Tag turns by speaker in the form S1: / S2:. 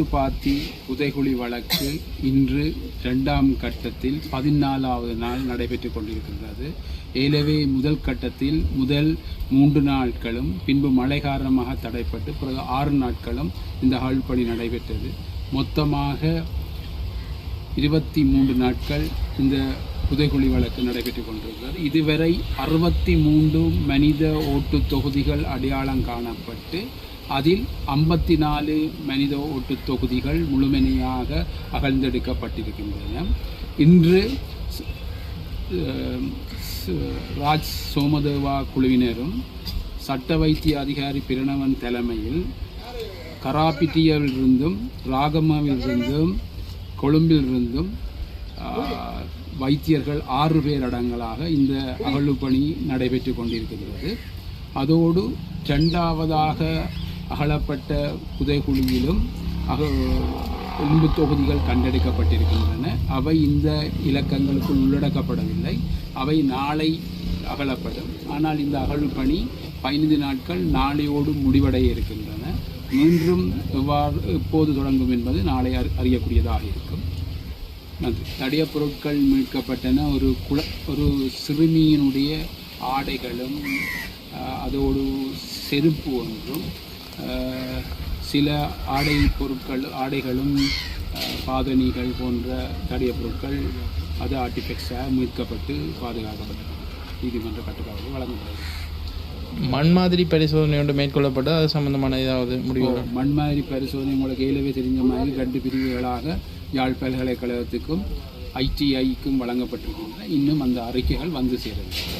S1: முத்துப்பாத்தி புதைகுழி வழக்கு இன்று இரண்டாம் கட்டத்தில் பதினாலாவது நாள் நடைபெற்றுக் கொண்டிருக்கின்றது. ஏலவே முதல் கட்டத்தில் முதல் மூன்று நாட்களும் பின்பு மழை காரணமாக தடைப்பட்டு பிறகு ஆறு நாட்களும் இந்த ஆழ்பணி நடைபெற்றது. மொத்தமாக இருபத்தி மூன்று நாட்கள் இந்த புதைகுழி வழக்கு நடைபெற்றுக் கொண்டிருக்கிறது. இதுவரை அறுபத்தி மூன்று மனித ஓட்டுத் தொகுதிகள் அடையாளம் காணப்பட்டு அதில் ஐம்பத்தி நாலு மனித ஓட்டு தொகுதிகள் முழுமையாக அகழ்ந்தெடுக்கப்பட்டிருக்கின்றன. இன்று ராஜ் சோமதேவா குழுவினரும் சட்ட வைத்திய அதிகாரி பிரணவன் தலைமையில் கராபிட்டியாவிலிருந்தும் ராகமாவிலிருந்தும் கொழும்பிலிருந்தும் வைத்தியர்கள் ஆறு பேர் அடங்கலாக இந்த அகழ்வு பணி நடைபெற்று கொண்டிருக்கிறது அதோடு இரண்டாவதாக அகழப்பட்ட புதைகுழியிலும் அக எலும்பு தொகுதிகள் கண்டெடுக்கப்பட்டிருக்கின்றன. அவை இந்த இலக்கங்களுக்குள் உள்ளடக்கப்படவில்லை. அவை நாளை அகலப்படும். ஆனால் இந்த அகழ் பணி பதினைந்து நாட்கள் நாளையோடு முடிவடைய இருக்கின்றன. மீண்டும் எவ்வாறு எப்போது தொடங்கும் என்பது நாளை அறி- அறியக்கூடியதாக இருக்கும். நன்றி. தடயப் பொருட்கள் மீட்கப்பட்டன. ஒரு குல ஒரு சிறுமியினுடைய ஆடைகளும் அதோடு செருப்பு ஒன்றும். சில ஆடை பொருட்கள் ஆடைகளும் பாதணிகள் போன்ற தடயப் பொருட்கள் அது ஆர்டிஃபெக்ட்ஸாக மீட்கப்பட்டு பாதுகாக்கப்பட்டன நீதிமன்ற கட்டுப்பாடு வழங்கப்படுகிறது.
S2: மண் மாதிரி பரிசோதனை ஒன்று மேற்கொள்ளப்பட்டு அது சம்பந்தமான ஏதாவது முடிவு
S1: மண் மாதிரி பரிசோதனை உங்களுக்கு ஏலவே தெரிஞ்ச மாதிரி ரெண்டு பிரிவுகளாக யாழ் பல்கலைக்கழகத்துக்கும் ஐடிஐக்கும் வழங்கப்பட்டிருக்கின்றன. இன்னும் அந்த அறிக்கைகள் வந்து சேரவில்லை.